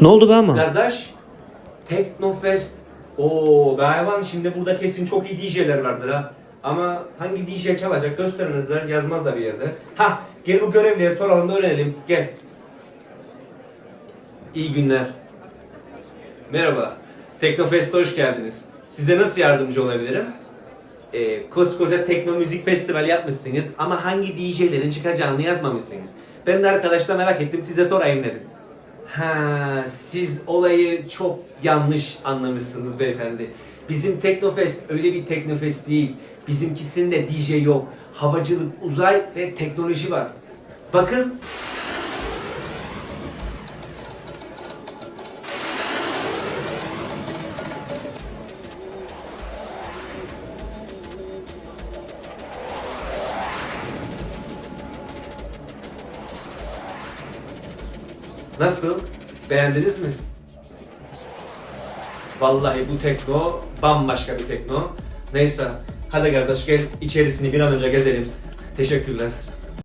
Ne oldu be ama? Kardeş, Teknofest. Oo galiba şimdi burada kesin çok iyi DJ'ler vardır ha. Ama hangi DJ çalacak gösterinizler yazmaz da bir yerde. Ha gel bu görevliye soralım da öğrenelim. Gel. İyi günler. Merhaba. Teknofest'e hoş geldiniz. Size nasıl yardımcı olabilirim? Ee, koskoca tekno müzik festivali yapmışsınız ama hangi DJ'lerin çıkacağını yazmamışsınız. Ben de arkadaşla merak ettim size sorayım dedim. Ha, siz olayı çok yanlış anlamışsınız beyefendi. Bizim Teknofest öyle bir Teknofest değil. Bizimkisinde DJ yok. Havacılık, uzay ve teknoloji var. Bakın Nasıl? Beğendiniz mi? Vallahi bu tekno bambaşka bir tekno. Neyse. Hadi kardeş gel içerisini bir an önce gezelim. Teşekkürler.